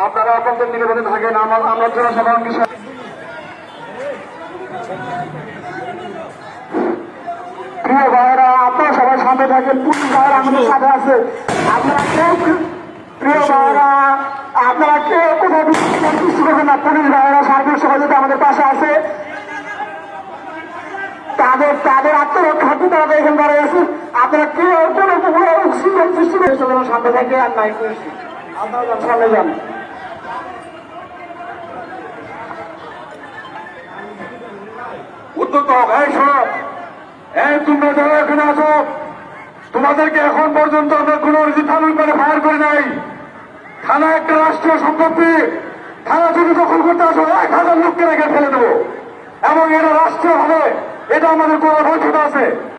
আপনারা আপনাদের নিরাপদে থাকেন আমার আমরা জনসাধারণ বিষয় প্রিয় ভাইরা আপনারা সবাই সামনে থাকেন। পুলিশ ভাইরা আমাদের সাথে আছে। আপনারা কেউ প্রিয় ভাইরা আপনারা কেউ কোথাও করবেন না। পুলিশ ভাইরা সার্বিক সহযোগিতা আমাদের পাশে আছে। তাদের তাদের আত্মরক্ষার্থে তারা এখানে দাঁড়িয়ে আছে আপনারা কেউ কোনো অক্সিজেন সৃষ্টি করে সামনে থাকে আর নাই করেছি আপনারা যান, সামনে যান উদ্যত এই শোনো। এই তোমরা যারা এখানে আছো তোমাদেরকে এখন পর্যন্ত আমরা কোন থানার করে ফায়ার করে নাই। থানা একটা রাষ্ট্রীয় সম্পত্তি। থানা যদি দখল করতে আসো, এক হাজার লোককে রেখে ফেলে দেবো। এবং এটা রাষ্ট্রীয় হবে এটা আমাদের কোনো বৈঠক আছে।